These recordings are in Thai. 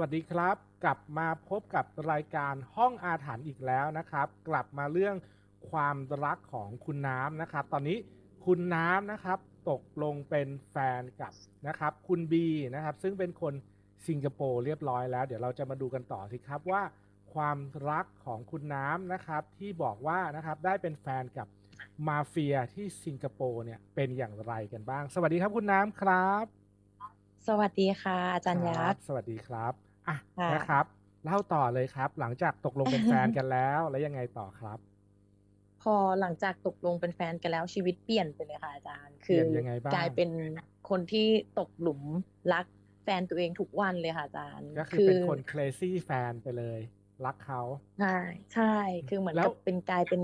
วัสดีครับ กลับมาพบกับรายการห้องอาถรรพ์อีกแล้วนะครับ กลับมาเรื่องความรักของคุณน้ำนะครับ ตอนนี้คุณน้ำนะครับตกลงเป็นแฟนกับนะครับ คุณบีนะครับ ซึ่งเป็นคนสิงคโปร์เรียบร้อยแล้ว เดี๋ยวเราจะมาดูกันต่อสิครับว่า ความรักของคุณน้ำนะครับ ที่บอกว่านะครับได้เป็นแฟนกับมาเฟียที่สิงคโปร์เนี่ยเป็นอย่างไรกันบ้าง สวัสดีครับคุณน้ำครับ สวัสดีค่ะอาจารย์คยัรับกษ์สวัสดีครับ อะค่ะนะครับเล่าต่อเลยครับ หลังจากตกลงเป็นแฟนกันแล้ว แล้วยังไงต่อครับ พอหลังจากตกลงเป็นแฟนกันแล้วชีวิตเปลี่ยนไปเลยค่ะอาจารย์เปคืลี่อยนยังไงบ้างกลายเป็นคนที่ตกหลุมรักแฟนตัวเองทุกวันเลยค่ะอาจารย์ ก็คือเป็นคน crazy แฟนไปเลย รักเขาใช่ใช่ คือเหมือนแล้กัวบเป็นกลายเป็น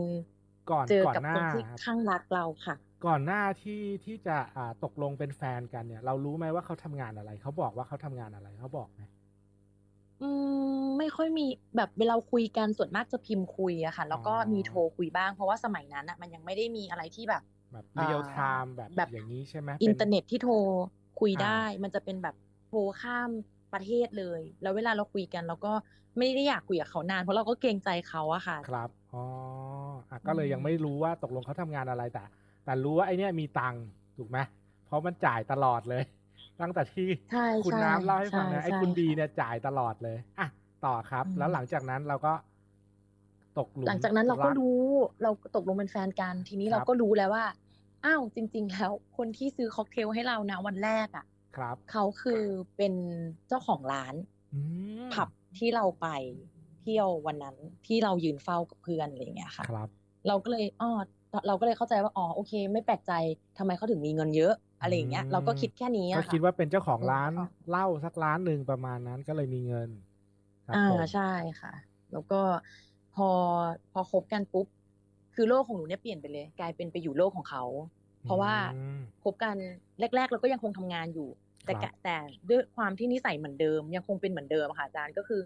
ก่อนเจอก่อนกับหน้าคนที่ครับข้างรักเราค่ะ ก่อนหน้าที่ที่จะอ่าตกลงเป็นแฟนกันเนี่ย เรารู้ไหมว่าเขาทำงานอะไร เขาบอกว่าเขาทำงานอะไรเขาบอกไหม อืมไม่ค่อยมีแบบเวลาคุยกันส่วนมากจะพิมพ์คุยอะค่ะ แล้วก็อ๋อมีโทรคุยบ้าง เพราะว่าสมัยนั้นอะมันยังไม่ได้มีอะไรที่แบบแบบอ่าเรียลไทม์แบบแบบอย่างนี้ใช่ไหมอินป็เทอร์เน็ตที่โทรคุยอ่าได้ มันจะเป็นแบบโทรข้ามประเทศเลย แล้วเวลาเราคุยกันเราก็ไม่ได้อยากคุยกับเขานาน เพราะเราก็เกรงใจเขาอะค่ะ ครับอ๋ออะก็เลยอืมยังไม่รู้ว่าตกลงเขาทำงานอะไรแต่ แต่รู้ว่าไอเนี้ยมีตังค์ถูกไหมเพราะมันจ่ายตลอดเลย ตั้งแต่ที่ใช่คุณใช่น้ำเล่าให้ฟังใช่นะไอ้ใช่คุณบีค่ะเนี่ยจ่ายตลอดเลยอะต่อครับอืมแล้วหลังจากนั้นเราก็ตกหลุมหลังจากนั้นเราก็กรู้ เราตกลงเป็นแฟนกัน ทีนี้ครับเราก็รู้แล้วว่าอ้าวจริง ๆ แล้วคนที่ซื้อค็อกเทลให้เรานะวันแรกอะครับเขาคือเป็นเจ้าของร้านอืมผับที่เราไปเที่ยววันนั้นที่เรายืนเฝ้ากับเพื่อนอะไรอย่างเงี้ยค่ะครับ เราก็เลยอ๋อเราก็เลยเข้าใจว่าอ๋อโอเค ไม่แปลกใจทำไมเขาถึงมีเงินเยอะ อะไรอย่างเงี้ยอืมเราก็คิดแค่นี้ก็อะค่ะคิดว่าเป็นเจ้าของเออร้านค่ะเหล้าสักร้านหนึ่งประมาณนั้นก็เลยมีเงินครับอ่าผมใช่ค่ะ แล้วก็พอพอคบกันปุ๊บคือโลกของหนูเนี่ยเปลี่ยนไปเลย กลายเป็นไปอยู่โลกของเขา เพราะว่าอืมคบกันแรก ๆ เราก็ยังคงทำงานอยู่ แต่ครักะบแต่ด้วยความที่นิสัยเหมือนเดิม ยังคงเป็นเหมือนเดิมอะค่ะอาจารย์ก็คือ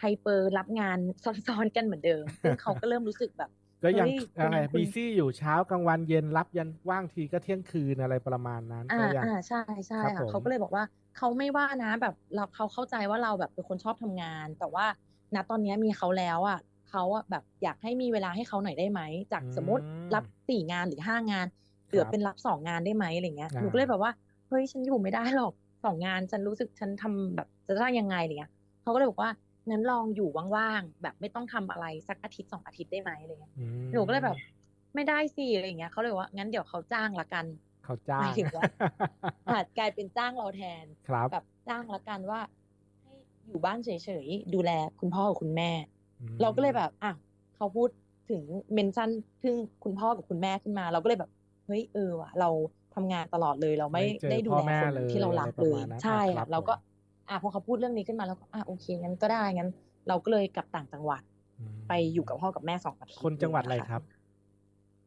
ไฮเปอร์รับงานซ้อนๆกันเหมือนเดิมซึ่งเขาก็เริ่มรู้สึกแบบ ก็ยังเฮ้ยอะไรคุณคุณบีซี่อยู่เช้ากลางวันเย็นรับยันว่างทีก็เที่ยงคืนอะไรประมาณนั้นอ่าก็ยังอ่าใช่ใช่ครับผมค่ะเขาก็เลยบอกว่าเขาไม่ว่านะแบบเราเขาเข้าใจว่าเราแบบเป็นคนชอบทำงาน แต่ว่าณตอนเนี้ยมีเขาแล้วอะเขาอะแบบอยากให้มีเวลาให้เขาหน่อยได้ไหมจากสมมติรับสี่งานหรือห้างานเหลือเป็นรับสองงานได้ไหมอะไรเงี้ยหนูก็เลยแบบว่าเฮ้ยฉันอยู่ไม่ได้หรอกสองงานฉันรู้สึกฉันทำแบบจะได้ยังไงอะไรเงี้ยเขาก็เลยบอกว่า งั้นลองอยู่ว่างๆแบบไม่ต้องทำอะไรสักอาทิตย์สองอาทิตย์ได้ไหมอะไรเงี้ยอืมหนูก็เลยแบบ ไม่ได้สิอะไรเงี้ยเขาเลยบอกว่างั้นเดี๋ยวเขาจ้างละกันเขาจ้าหงมายถึงว่าอาจกลายเป็นจ้างเราแทนครับแบบจ้างละกันว่าให้อยู่บ้านเฉยๆดูแลคุณพ่อกับคุณแม่อืมเราก็เลยแบบอะเขาพูดถึงเมนชั่นถึงคุณพ่อกับคุณแม่ขึ้นมา เราก็เลยแบบเฮ้ยเออว่ะเราทำงานตลอดเลยเราไม่ไม่เจอได้ดูพ่อแลแม่คนเลยที่เรารักอะไรปเลระยมาณนั้นใช่ครัค่ะบเราก็ผม อะพอเขาพูดเรื่องนี้ขึ้นมาแล้วก็อะโอเคงั้นก็ได้งั้น เราก็เลยกลับต่างจังหวัดอืมไปอยู่กับพ่อกับแม่สองอาทิตย์คนจังหวัดอะไรเลยครับ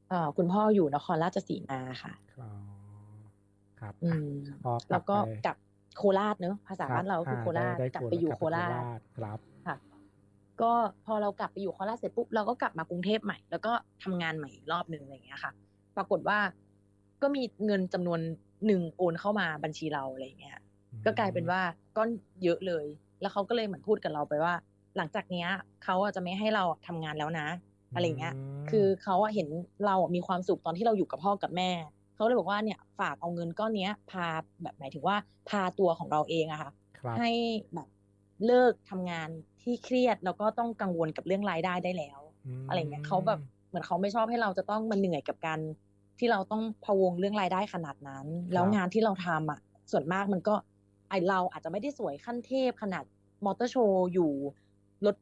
เอ่อคุณพ่ออยู่นครราชสีมาค่ะอ๋อครับอือะมพอกลัแล้บวก็ไปกลับโคราชเนอะภาษาครับบ้านเราก็คืออ่าโคราชได้กลับโคไปอยู่กลับโคราชครับค่ะ ก็พอเรากลับไปอยู่โคราชเสร็จปุ๊บเราก็กลับมากรุงเทพใหม่ แล้วก็ทำงานใหม่อีกรอบหนึ่งอะไรอย่างเงี้ยค่ะ ปรากฏว่าก็มีเงินจำนวนหนึ่งโอนเข้ามาบัญชีเราอะไรอย่างเงี้ย ก็กลายเป็นว่าก้อนเยอะเลย แล้วเขาก็เลยเหมือนพูดกับเราไปว่า หลังจากเนี้ยเขาอะจะไม่ให้เราทำงานแล้วนะอะไรอย่างเงี้ยมคือเขาอะเห็นเราอะมีความสุขตอนที่เราอยู่กับพ่อกับแม่เขาเลยบอกว่าเนี่ยฝากเอาเงินก้อนเนี้ย พาแบบหมายถึงว่าพาตัวของเราเองอะค่ะครับให้แบบเลิกทำงานที่เครียดแล้วก็ต้องกังวลกับเรื่องรายได้ได้แล้วมอะไรเงี้ยเขาแบบเหมือนเขาไม่ชอบให้เราจะต้องมาเหนื่อยกับการที่เราต้องพะวงเรื่องรายได้ขนาดนั้น แล้วงานที่เราทำอะ ส่วนมากมันก็ไอ เราอาจจะไม่ได้สวยขั้นเทพขนาดมอเตอร์โชว์อยู่รถ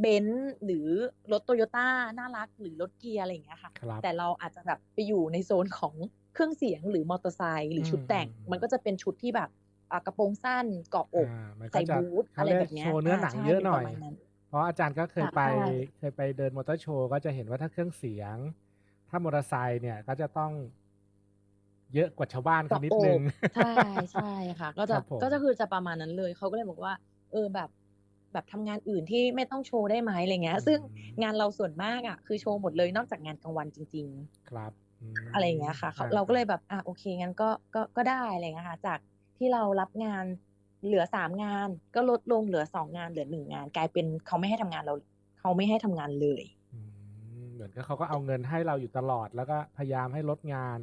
เบนซ์หรือรถโตโยต้าน่ารักหรือรถเกียร์อะไรอย่างเงี้ยค่ะครับแต่เราอาจจะแบบไปอยู่ในโซนของเครื่องเสียงหรือมอเตอร์ไซค์หรือชุดแต่งอืมมันก็จะเป็นชุดที่แบบอะกระโปรงสั้นเกาะอกอ่ามันก็ใส่จะบูทเขาอะไรเรียแบกบเนี้ยโชว์เนื้อหนังใช่เยอะหน่อยป็ประมาณนั้นเพราะอาจารย์ก็เคยค่ะไปใช่เคยไปเดินมอเตอร์โชว์ก็จะเห็นว่าถ้าเครื่องเสียง ถ้ามอเตอร์ไซค์เนี่ยก็จะต้อง เยอะกว่าชาวบ้านเขานิดนึงใช่ใช่ค่ะ ก็จะครับผมก็จะคือจะประมาณนั้นเลยเขาก็เลยบอกว่า เออแบบแบบทำงานอื่นที่ไม่ต้องโชว์ได้ไหมอะไรเงี้ย ซึ่งอืมงานเราส่วนมากอะคือโชว์หมดเลยนอกจากงานกลางวันจริงครับมๆอะไรอย่างเงี้ยค่ะเขาอ่เราก็เลยแบบอะโอเคงั้นก็ก็ก็ได้อะไรเงี้ยค่ะ จากที่เรารับงานเหลือสามงานก็ลดลงเหลือสองงานเหลือหนึ่งงาน กลายเป็นเขาไม่ให้ทำงานเราเขาไม่ให้ทำงานเลยอืมเหมือนกับเขาก็เอาเงินให้เราอยู่ตลอดแล้วก็พยายามให้ลดงาน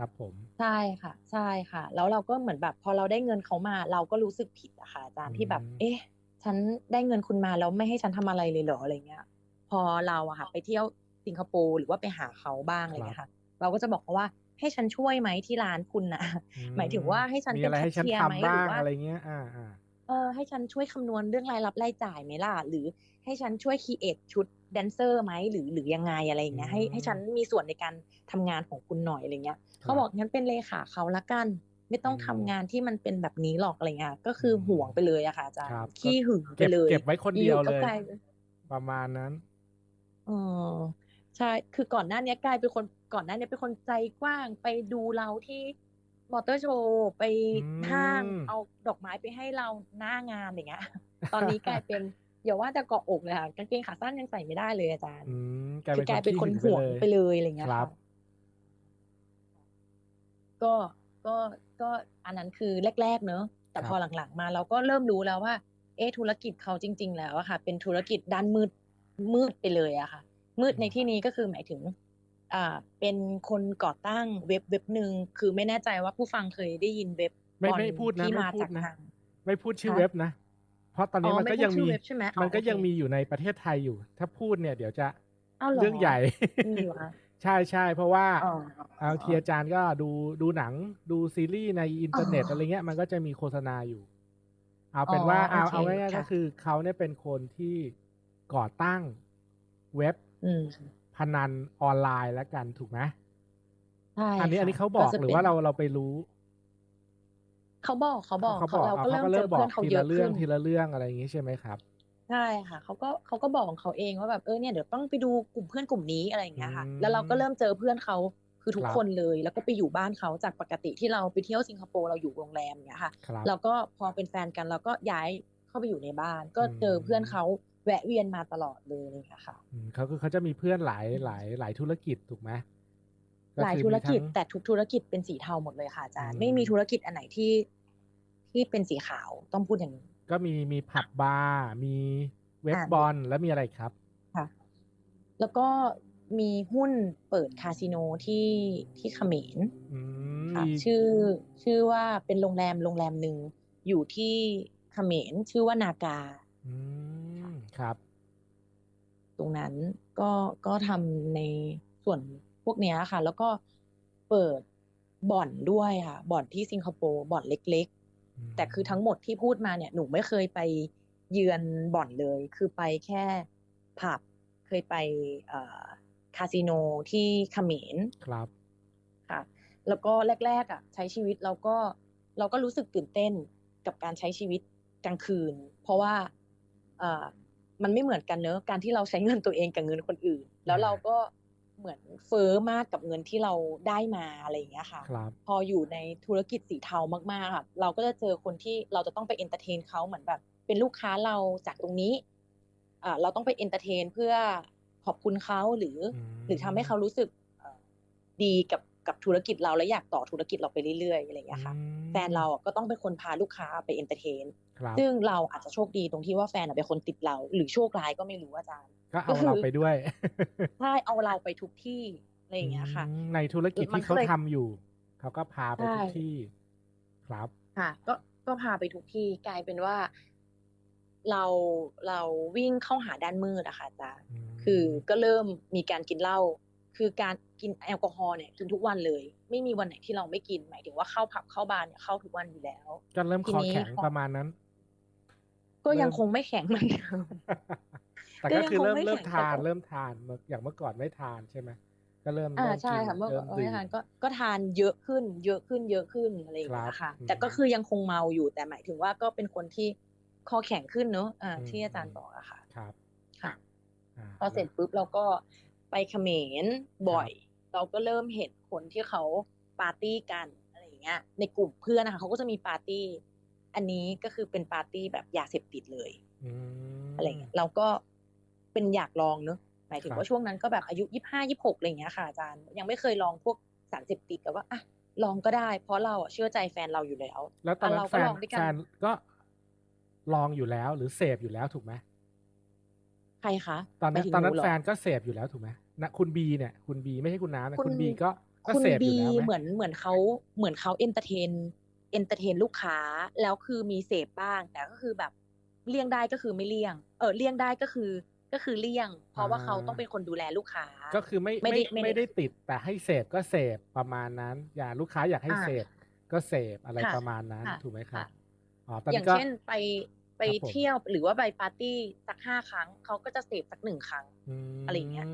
ครับผมใช่ค่ะ ใช่ค่ะ แล้วเราก็เหมือนแบบพอเราได้เงินเขามา เราก็รู้สึกผิดอะค่ะอาจารย์ที่แบบอืมเอ๊ะ ฉันได้เงินคุณมาแล้วไม่ให้ฉันทำอะไรเลยเหรออะไรเงี้ย พอเราอะค่ะ ไปเที่ยวสิงคโปร์หรือว่าไปหาเขาบ้างอะไรเงี้ยค่ะ เราก็จะบอกเขาว่าให้ฉันช่วยไหมที่ร้านคุณนะหมายถึงว่าให้ฉันมีเป็อะนไรแคให้ชฉันเชียร์ไหมทำหบ้ารืงอว่าอะไรเงี้ยอ่าอ่าเออให้ฉันช่วยคำนวณเรื่องรายรับรายจ่ายไหมล่ะ หรือให้ฉันช่วยคีเอทชุด แดนเซอร์ไหมหรือหรือยังไงอะไรอย่างเงี้ยให้ให้ฉันมีส่วนในการทำงานของคุณหน่อยอะไรเงี้ยเขาบอกงั้นเป็นเลขาเขาละกัน ไม่ต้องทำงานที่มันเป็นแบบนี้หรอกอะไรเงี้ยก็คือห่วงไปเลยอะค่ะอาจารย์ครับขี้หึงไปเก็บเลยเก็บไว้คนเดียวอๆก็เลยกลายประมาณนั้นเออใช่คือก่อนหน้านี้กลายเป็นคนก่อนหน้านี้เป็นคนใจกว้างไปดูเราที่มอเตอร์โชว์ไปอืมห้างเอาดอกไม้ไปให้เราหน้างานอย่างเงี้ย ตอนนี้กลายเป็น อย่าว่าจะเกาะอกเลยค่ะกางเกงขาสั้นยังใส่ไม่ได้เลยอาจารย์อืมกลายคืเป็อนกลายเป็นคนขี้ห่วงไปเลยอะไรเงี้ยครับค่ะก็ก็ก็อันนั้นคือแรก ๆ เนอะแต่พอหลังๆมาเราก็เริ่มรู้แล้วว่า เอะธุรกิจเขาจริง ๆ แล้วอะค่ะ เป็นธุรกิจด้านมืดมืดไปเลยอะค่ะ มืดในที่นี้ก็คือหมายถึง อ่า เป็นคนก่อตั้งเว็บเว็บหนึ่งคือไม่แน่ใจว่าผู้ฟังเคยได้ยินเว็บไม่บอลไม่พูดนะที่ไม่มาพูจาดกนะทางไม่พูดชื่อคะเว็บนะ เพราะตอนนี้อ๋อมันก็ไม่พูดยังชื่มีอเว็บใช่ไหมอ๋อมันก็โอเคยังมีอยู่ในประเทศไทยอยู่ ถ้าพูดเนี่ยเดี๋ยวจะอ้าวเหรอเรื่องใหญ่มีอยู่คะใช่ใช่เพราะว่าอ๋อเอาทีอาจารย์ก็ดูดูหนังดูซีรีส์ในอินเทอร์เน็ตอ๋อออะไรเงี้ยมันก็จะมีโฆษณาอยู่ เอาเป็นว่าอ๋อเอาโอเคเอาง่ายๆค่ะก็คือเขาเนี่ยเป็นคนที่ก่อตั้งเว็บอืมพนันออนไลน์แล้วกันถูกไหมใช่อันนี้ค่ะอันนี้เขาบอกจะหรือป็นว่าเราเราไปรู้ เขาบอกเขาบอกเขาบอกเราเอาก็เขาเริ่มก็เจเริ่อมบอเพื่อกนเขาทีเยละอะเรื่อขึ้งนทีละเรื่องอะไรอย่างงี้ใช่ไหมครับใช่ค่ะเขาก็เขาก็บอกของเขาเองว่าแบบเออเนี่ยเดี๋ยวต้องไปดูกลุ่มเพื่อนกลุ่มนี้อะไรอย่างเงี้ยค่ะอืมแล้วเราก็เริ่มเจอเพื่อนเขาคือทุกครับคนเลย แล้วก็ไปอยู่บ้านเขาจากปกติที่เราไปเที่ยวสิงคโปร์เราอยู่โรงแรมอย่างเงี้ยค่ะครับเราก็พอเป็นแฟนกันเราก็ย้ายเข้าไปอยู่ในบ้าน ก็เจอเพื่อนเขาแวะเวียนมาตลอดเลยอะไรอย่างเงี้ยค่ะอืมเขาคือเขาจะมีเพื่อนหลายหลายหลายธุรกิจถูกไหม หลายคือธุรกิจมีทั้งแต่ทุกธุรกิจเป็นสีเทาหมดเลยค่ะอาจารย์อืมไม่มีธุรกิจอันไหนที่ที่เป็นสีขาวต้องพูดอย่างนี้ ก็มีมีผับบาร์มีเว็บอ่าบอลแล้วมีอะไรครับค่ะ แล้วก็มีหุ้นเปิดคาสิโนที่ที่เขมรอืมค่ะมีชื่อชื่อว่าเป็นโรงแรมโรงแรมหนึ่งอยู่ที่เขมรชื่อว่านากาอืมครับ ตรงนั้นก็ก็ทำในส่วน พวกเนี้ยค่ะ แล้วก็เปิดบ่อนด้วยค่ะ บ่อนที่สิงคโปร์บ่อนเล็ก ๆ แต่คือทั้งหมดที่พูดมาเนี่ยหนูไม่เคยไปเยือนบ่อนเลย คือไปแค่ผับเคยไปเอ่อคาสิโนที่เขมรครับค่ะ แล้วก็แรก ๆ อะ ใช้ชีวิตเราก็เราก็รู้สึกตื่นเต้นกับการใช้ชีวิตกลางคืน เพราะว่าเอ่อมันไม่เหมือนกันเนอะการที่เราใช้เงินตัวเองกับเงินคนอื่น แล้วเราก็ เหมือนเฟ้อมากกับเงินที่เราได้มาอะไรอย่างเงี้ยค่ะครับพออยู่ในธุรกิจสีเทามากๆค่ะเราก็จะเจอคนที่เราจะต้องไปเอนเตอร์เทนเขาเหมือนแบบ เป็นลูกค้าเราจากตรงนี้อ่าเราต้องไปเอนเตอร์เทนเพื่อขอบคุณเขาหรืออมหรือทำให้เขารู้สึกเอ่อดีกับกับธุรกิจเราและอยากต่อธุรกิจเราไปเรื่อยๆอะไรอย่างเงี้ยค่ะอืมแฟนเราอะก็ต้องเป็นคนพาลูกค้าไปเอนเตอร์เทนครับ ซึ่งเราอาจจะโชคดีตรงที่ว่าแฟนอะเป็นคนติดเรา หรือโชคร้ายก็ไม่รู้อาจารย์ก็ก็เอาคือเราไปด้วยใช่เอาเราไปทุกที่อะไรอย่างเงี้ยค่ะอืมในธุรกิจมันที่ก็เขาเลยทำอยู่ เขาก็พาไปทุกใช่ที่ครับค่ะก็ก็พาไปทุกที่กลายเป็นว่า เราเราวิ่งเข้าหาด้านมืดอะค่ะอาจารย์มคือก็เริ่มมีการกินเหล้าคือการกินแอลกอฮอล์เนี่ยกินทุกวันเลย ไม่มีวันไหนที่เราไม่กินหมายถึงว่าเข้าผับเข้าบาร์เนี่ยเข้าทุกวันอยู่แล้วก็เริ่มทีคอนี้แข็งพอประมาณนั้น ก็ยังเริ่มคงไม่แข็งเหมือนเดิมแต่ก็ก็ยังคือคงเริ่มไม่เริ่มแข็งทานแต่ก็เริ่มทานเมื่ออย่างเมื่อก่อนไม่ทานใช่ไหมก็เริ่มอ่าเริ่มใช่กินค่ะเมื่อเริ่มเมื่ดื่อมทานก็ก็ทานเยอะขึ้น เยอะขึ้นเยอะขึ้นอะไรอย่างเงี้ครัยบค่ะอืมแต่ก็คือยังคงเมาอยู่แต่หมายถึงว่าก็เป็นคนที่คอแข็งขึ้นเนอะอ่าอืมที่อาจารย์บอกอะค่ะ ครับค่ะาพอเสร็จปุ๊บเราก็ไปเขมรบ่อย เราก็เริ่มเห็นคนที่เขาปาร์ตี้กันอะไรอย่างเงี้ย ในกลุ่มเพื่อนนะคะเขาก็จะมีปาร์ตี้ อันนี้ก็คือเป็นปาร์ตี้แบบยาเสพติดเลยอืมอะไรเงี้ยเราก็เป็นอยากลองเนอะหมายถึงครับว่าช่วงนั้นก็แบบอายุยี่ห้ายี่หกอะไรเงี้ยค่ะอาจารย์ยังไม่เคยลองพวกสารเสพติดแต่ว่าอะลองก็ได้ เพราะเราอะเชื่อใจแฟนเราอยู่แล้ว แล้วตอนนั้เรานก็แฟนลองด้วยกันแฟนก็ลองอยู่แล้วหรือเสพอยู่แล้วถูกไหมใครคะตอนหมานั้ยนถึงตอนหนั้นูนเหรอแฟนก็เสพอยู่แล้วถูกไหมนะคุณบีเนี่ย คุณบีไม่ใช่คุณน้ำนะคุณคุณบีก็ก็คุณเสพอบียู่แล้วไหมเหมือนเหมือนเขาเหมือนเขาเอนเตอร์เทน เอนเตอร์เทนลูกค้า แล้วคือมีเสพบ้าง แต่ก็คือแบบเลี่ยงได้ก็คือไม่เลี่ยง เออเลี่ยงได้ก็คือก็คือเลี่ยง เพราะว่าเขาต้องเป็นคนดูแลลูกค้า ก็คือไม่ไม่ไม่ได้ไม่ได้ไม่ได้ติดแต่ให้เสพก็เสพประมาณนั้น อย่าลูกค้าอยากให้อ่าเสพก็เสพอะไรค่ะประมาณนั้นค่ะถูกไหมครับค่ะอ๋อตอนอย่างนี้ก็เช่นไปไปครับผมเที่ยวหรือว่าไปปาร์ตี้สักห้าครั้งเขาก็จะเสพสักหนึ่งครั้งมอะไรอย่างเงี้ย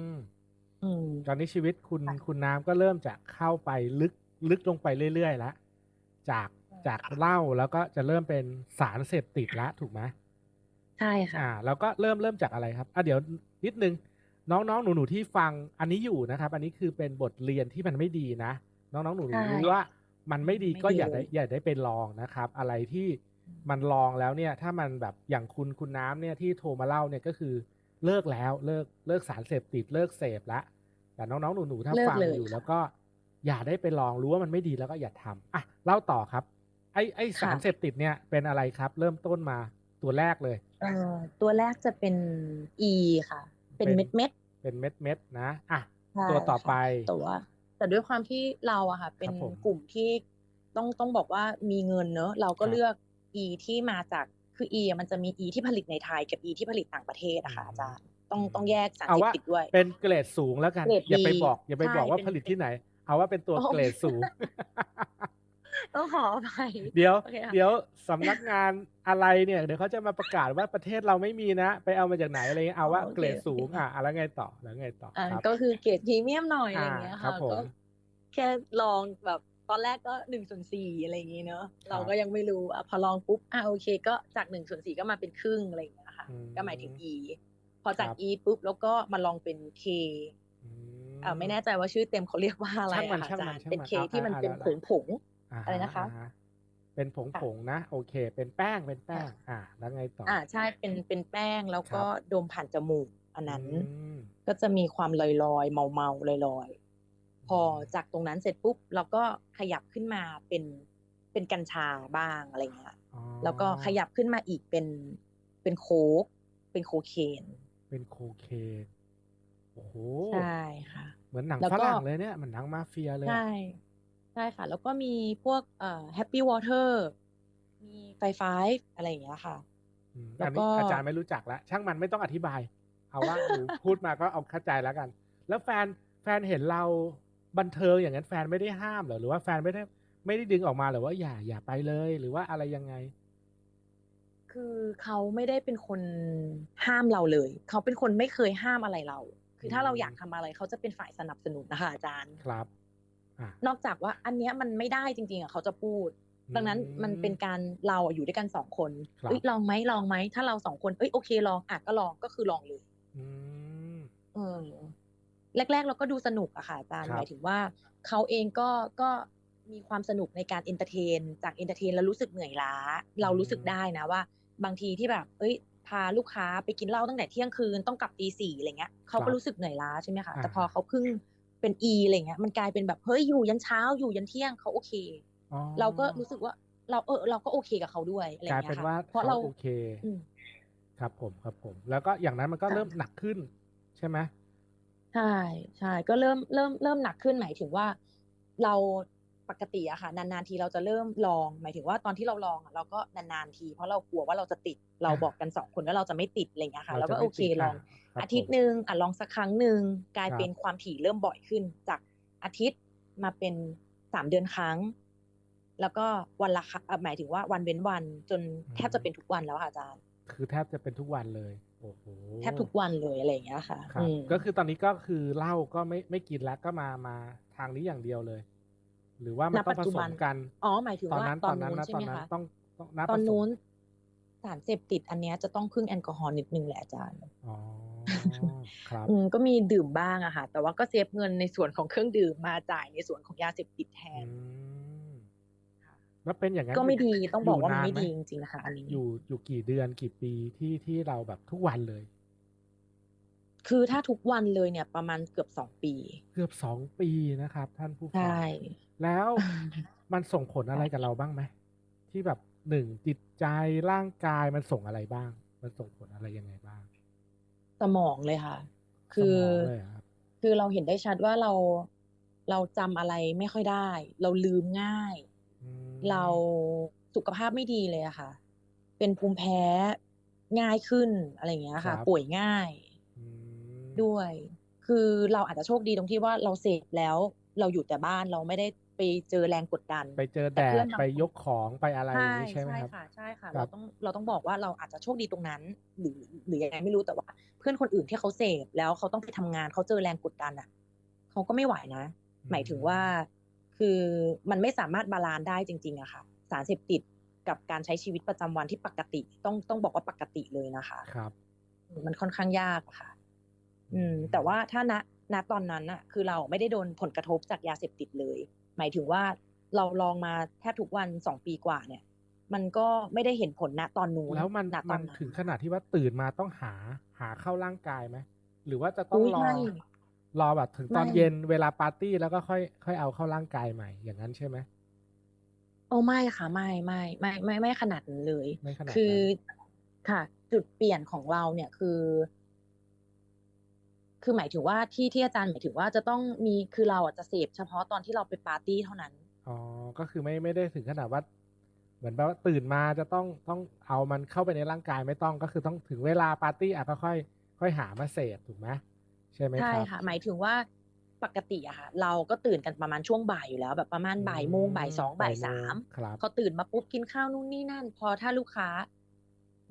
อืมตอนนี้ชีวิตคุณค่ะคุณน้ำก็เริ่มจะเข้าไปลึกลึกลงไปเรื่อยๆแล้วจากใช่ จากเหล้าแล้วก็จะเริ่มเป็นสารเสพติดแล้วถูกไหมใช่ค่ะอ่าแล้วก็เริ่มเริ่มจากอะไรครับอะเดี๋ยวนิดนึงน้องๆหนูๆที่ฟังอันนี้อยู่นะครับ อันนี้คือเป็นบทเรียนที่มันไม่ดีนะ น้องๆหนูใช่ๆรู้ว่ามันไม่ดีไม่ก็ดีอย่าเลได้ยอย่าได้ไปลองนะครับ อะไรที่มันลองแล้วเนี่ย ถ้ามันแบบอย่างคุณคุณน้ำเนี่ยที่โทรมาเล่าเนี่ยก็คือเลิกแล้วเลิกเลิกสารเสพติดเลิกเสพละแต่น้องๆหนูๆถ้าเลิกฟังเลยอยู่ค่ะแล้วก็อย่าได้ไปลองรู้ว่ามันไม่ดีแล้วก็อย่าทำอะเล่าต่อครับ ไอ้ไอ้สารค่ะเสพติดเนี่ยเป็นอะไรครับ เริ่มต้นมาตัวแรกเลยเอ่อตัวแรกจะเป็น E ค่ะ เป็นเป็นเม็ดเม็ดเป็นเม็ดเม็ดๆนะอะๆใช่ตัวต่อค่ะไปแต่ว่าแต่ด้วยความที่เราอะค่ะ เป็นผมกลุ่มที่ต้องต้องบอกว่ามีเงินเนอะเราก็ครับเลือก E ที่มาจากคือ E อะมันจะมี E ที่ผลิตในไทยกับ E ที่ผลิตต่างประเทศอะค่ะอืมอาจารย์ต้องต้องแยกสารเอาเสพว่าติดด้วย เป็นเกรดสูงแล้วกันเกรดอย่าไปดีบอก อย่าไปใช่บอกว่าเป็นผลิตเป็นที่ไหน เอาว่าเป็นตัวโอ้เกรดสูง ต้องขออภัยเดี๋ยวโอเคค่ะเดี๋ยวสำนักงานอะไรเนี่ย เดี๋ยวเขาจะมาประกาศว่าประเทศเราไม่มีนะ ไปเอามาจากไหนอะไรเงี้ยเอาว่าโอเคเกรดสูงอะอะแล้วไงต่อแล้วไงต่ออ่าครับก็คือเกรดพรีเมียมหน่อยอะไรอย่างเงี้ยอ่าครัค่ะบผมก็แค่ลองแบบตอนแรกก็หนึ่งส่วนสี่อะไรอย่างงี้เนอะครับเราก็ยังไม่รู้อะพอลองปุ๊บอะโอเค ก็จากหนึ่งส่วนสี่ก็มาเป็นครึ่งอะไรอย่างเงี้ยค่ะอืมก็หมายถึง E พอจากครับ E ปุ๊บแล้วก็มาลองเป็น K อืมอ่าไม่แน่ใจว่าชื่อเต็มเขาเรียกว่าอะไรช่างมันอะค่ะช่างอามันจารย์ช่างเป็นมัน K เอาที่มันเอาเป็นเอาผงผงา อะไรนะคะาฮเป็นผงผงๆนะ โอเค เป็นแป้งเป็นแป้ง อ่า แล้วไงต่อ อ่าใช่เป็นเป็นแป้งแล้วก็ครับดมผ่านจมูก อันนั้นอืมก็จะมีความลอยลอยๆเมาเมาลอยลอยๆพอจากตรงนั้นเสร็จปุ๊บเราก็ขยับขึ้นมาเป็นเป็นกัญชาบ้างอะไรเงี้ยอ๋อแล้วก็ขยับขึ้นมาอีกเป็นเป็นโค้กเป็นโคเคน เป็นโคเคนโอ้โหใช่ค่ะ เหมือนหนังแล้วฝก็รั่งเลยเนี่ยเหมือนหนังมาเฟียเลยใช่ ใช่ค่ะ แล้วก็มีพวกเอ่อแฮปปี้วอเตอร์มีไฟไฟอะไรอย่างเงี้ยค่ะ อืมแล้วอันนี้ก็ อาจารย์ไม่รู้จักแล้วช่างมันไม่ต้องอธิบาย เอาว่าหนูพูดมาก็เอาเข้าใจแล้วกัน แล้วแฟนแฟนเห็นเราบันเทิงอย่างนั้นแฟนไม่ได้ห้ามเหรอหรือว่าแฟนไม่ได้ไม่ได้ดึงออกมาหรือว่าอย่าอย่าไปเลยหรือว่าอะไรยังไง คือเขาไม่ได้เป็นคนห้ามเราเลย เขาเป็นคนไม่เคยห้ามอะไรเรา คือถ้าเราอยากทำอะไรเขาจะเป็นฝ่ายสนับสนุนนะคะอาจารย์ ครับอะ นอกจากว่าอันเนี้ยมันไม่ได้จริงๆอะเขาจะพูด ดังนั้นมันเป็นการเราอะอยู่ด้วยกันสองคนครับเอ้ยลองไหมลองไหมถ้าเราสองคนเอ้ยโอเคลองอะก็ลองก็คือลองเลยอืมเออแรก ๆ เราก็ดูสนุกอะค่ะอาจารย์ครับหมายถึงว่าเขาเองก็ก็มีความสนุกในการเอนเตอร์เทน จากเอนเตอร์เทนแล้วรู้สึกเหนื่อยล้า เรารู้สึกได้นะว่า บางทีที่แบบ เอ้ย พาลูกค้าไปกินเหล้าตั้งแต่เที่ยงคืนต้องกลับตีสี่อะไรเงี้ยเขาก็รู้สึกเหนื่อยล้าใช่ไหมคะแต่พอเขาเพิ่ง เป็นอีอะไรเงี้ยมันกลายเป็นแบบเฮ้ยอยู่ยันเช้าอยู่ยันเที่ยงเขาโอเคอ๋อเราก็รู้สึกว่าเราเออเราก็โอเคกับเขาด้วยอะไรกลายเงี้เป็นยว่าค่ะเพราะเราโอเคอืมครับผมครับผม แล้วก็อย่างนั้นมันก็ค่ะเริ่มหนักขึ้น ใช่ไหมใช่ใช่ก็เริ่มเริ่มเริ่มหนักขึ้นหมายถึงว่าเราปกติอะค่ะนานๆทีเราจะเริ่มลอง หมายถึงว่าตอนที่เราลองอะเราก็นานๆที เพราะเรากลัวว่าเราจะติดเราบอกกันสองคนว่าเราจะไม่ติดอะไรเงี้ยค่ะเราแล้วจะก็ไม่โอเคติดลอง อะครับอาทิตย์ผมหนึ่งอะลองสักครั้งหนึ่งกลายครับเป็นความถี่เริ่มบ่อยขึ้น จากอาทิตย์มาเป็นสามเดือนครั้ง แล้วก็วันละครั้งอะหมายถึงว่าวันเว้นวันจนแทบจะเป็นทุกวันแล้วค่ะอาจารย์ คือแทบจะเป็นทุกวันเลยโอ้โหแทบทุกวันเลยอะไรอย่างเงี้ยค่ะครับอืมก็คือตอนนี้ก็คือเหล้าก็ไม่ไม่กินแล้วก็มามาทางนี้อย่างเดียวเลย หรือว่ามันณต้องปัผจจุสบัมนกันอ๋อหมายถึงตอนว่านั้นตตออนนนั้นนู้นนะใช่ตอไหนมนั้นคะต้องต้องนับตอนผสมนู้นสารเสพติดอันเนี้ยจะต้องพึ่งแอลกอฮอล์นิดนึงแหละอาจารย์ อ๋อ ครับอืมก็มีดื่มบ้างอะค่ะ แต่ว่าก็เซฟเงินในส่วนของเครื่องดื่มมาจ่ายในส่วนของยาเสพติดแทอืนมแล้วเป็นอย่างนั้นก็ไม่ดียู่ต้องบอกว่ามันยู่ไม่หดีจริงๆนะคะอันนี้อยู่อยู่กี่เดือนกี่ปีที่ที่เราแบบทุกวันเลย คือถ้าทุกวันเลยเนี่ย ประมาณเกือบสองปี เกือบสองปีนะครับ ท่านผู้ฟัใช่งแล้วมันส่งผลอะไรกับเราบ้างไหมที่แบบหนึ่งจิตใจร่างกายมันส่งอะไรบ้าง มันส่งผลอะไรยังไงบ้าง สมองเลยค่ะสคือมองเลยเหรอครับคือเราเห็นได้ชัดว่าเราเราจำอะไรไม่ค่อยได้ เราลืมง่ายอืเรามสุขภาพไม่ดีเลยอะค่ะ เป็นภูมิแพ้ง่ายขึ้นอะไรอย่างเงี้ยคค่ะรับป่วยง่ายอืมด้วย คือเราอาจจะโชคดีตรงที่ว่าเราเสพแล้ว เราอยู่แต่บ้านเราไม่ได้ ไปเจอแรงกดดัน ไปเจอแต่แดเพื่อดนบางไปคนยกของไปอะไรอใช่ย่างนี้ใช่ไหมใช่ครับค่ะใช่ค่ะคเรารับต้องเราต้องบอกว่าเราอาจจะโชคดีตรงนั้น หรือหรือยังไงไม่รู้แต่ว่า เพื่อนคนอื่นที่เขาเสพแล้วเขาต้องไปทำงานเขาเจอแรงกดดันอะเขาก็ไม่ไหวนะอืหมายถึงว่า คือมันไม่สามารถบาลานซ์ได้จริง ๆอะค่ะ สารเสพติดกับการใช้ชีวิตประจำวันที่ปกติต้องต้องบอกว่าปกติเลยนะคะครับ มันค่อนข้างยากอะค่ะ อืม แต่ว่าถ้าณณตอนนั้นน่ะคือเราไม่ได้โดนผลกระทบจากยาเสพติดเลย หมายถึงว่าเราลองมาแทบทุกวันสองปีกว่าเนี่ย มันก็ไม่ได้เห็นผลณตอนนู้นแล้วมันณตมัอนนนั้นถึงขนาดที่ว่าตื่นมาต้องหาหาเข้าร่างกายไหมหรือว่าจะต้องอุ๊ยรอไม่รอแบบถึงตอนไม่เย็นเวลาปาร์ตี้แล้วก็ค่อย ค่อยเอาเข้าร่างกายใหม่อย่างนั้นใช่ไหมโอ้ไม่ค่ะไม่ไม่ไม่ไม่ไม่ขนาดนั้นเลยไม่ขนาดคือนั้นค่ะ จุดเปลี่ยนของเราเนี่ยคือ คือหมายถึงว่าที่ที่อาจารย์หมายถึงว่าจะต้องมีคือเราอะจะเสพเฉพาะตอนที่เราไปปาร์ตี้เท่านั้นอ๋อก็คือไม่ไม่ได้ถึงขนาดว่า เหมือนแบบว่าตื่นมาจะต้องต้องเอามันเข้าไปในร่างกายไม่ต้องก็คือต้องถึงเวลาปาร์ตี้อะก็ค่อยค่อยหามาเสพถูกไหมใช่ไหมใช่ครับค่ะหมายถึงว่าปกติอะค่ะเราก็ตื่นกันประมาณช่วงบ่ายอยู่แล้ว แบบประมาณอืบ่ายโมงบ่ายสองบ่าบ่ายยโมสางมครับพอตื่นมาปุ๊บกินข้าวนู่นนี่นั่น พอถ้าลูกค้า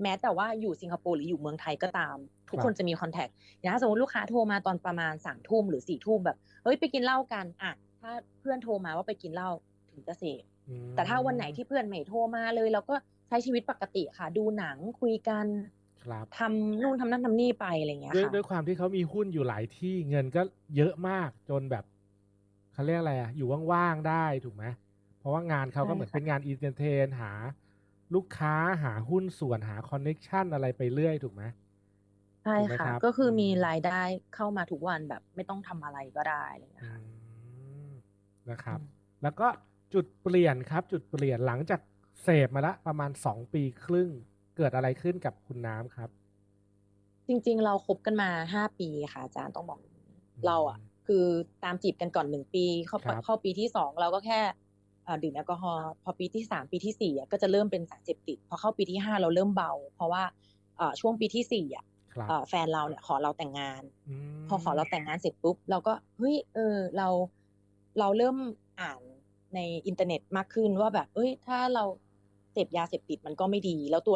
แม้แต่ว่าอยู่สิงคโปร์หรืออยู่เมืองไทยก็ตาม ทุกครับคนจะมีคอนแทคอย่างถ้าสมมติลูกค้าโทรมาตอนประมาณสามทุ่มหรือสี่ทุ่มแบบเฮ้ยไปกินเหล้ากันอะถ้าเพื่อนโทรมาว่าไปกินเหล้าถึงจะเสพอืมแต่ถ้าวันไหนที่เพื่อนไม่โทรมาเลยเราก็ใช้ชีวิตปกติค่ะ ดูหนังคุยกันครับทำนู่นทำนั่นทำนี่ไปอะไรอย่างเงี้ยด้วยค่ะด้วยความที่เขามีหุ้นอยู่หลายที่เงินก็เยอะมากจนแบบเขาเรียกอะไรอะอยู่ว่างๆได้ถูกไหมเพราะว่างานเขาก็ใช่เหมือนค่ะเป็นงานอินเตอร์เทนหา ลูกค้าหาหุ้นส่วนหาคอนเน็ชันอะไรไปเรื่อยถูกไหมใช่ถูกไหมค่ะครับก็คืออมมีรายได้เข้ามาทุกวันแบบไม่ต้องทำอะไรก็ได้อะไรอย่างเงี้ยอืค่ะมนะครับอืมแล้วก็จุดเปลี่ยนครับ จุดเปลี่ยนหลังจากเสพมาละประมาณสองปีครึ่ง เกิดอะไรขึ้นกับคุณน้ำครับ จริง ๆ เราคบกันมาห้าปีค่ะ อาจารย์ต้องบอกอย่างนี้อืเราอะมคือตามจีบกันก่อนหนึ่งปี เข้าครับเข้าปีที่สองเราก็แค่เอ่อ ดื่มแอลกอฮอล์พอปีที่สามปีที่สี่อะก็จะเริ่มเป็นสารเสพติดพอเข้าปีที่ห้าเราเริ่มเบา เพราะว่าเอ่อช่วงปีที่สี่อะครับเอ่อแฟนเราเนี่ยขอเราแต่งงานอืมพอขอเราแต่งงานเสร็จปุ๊บเราก็เฮ้ยเออเราเราเริ่มอ่านในอินเทอร์เน็ตมากขึ้นว่าแบบ เอ้ย ถ้าเราเสพยาเสพติดมันก็ไม่ดีแล้วตัว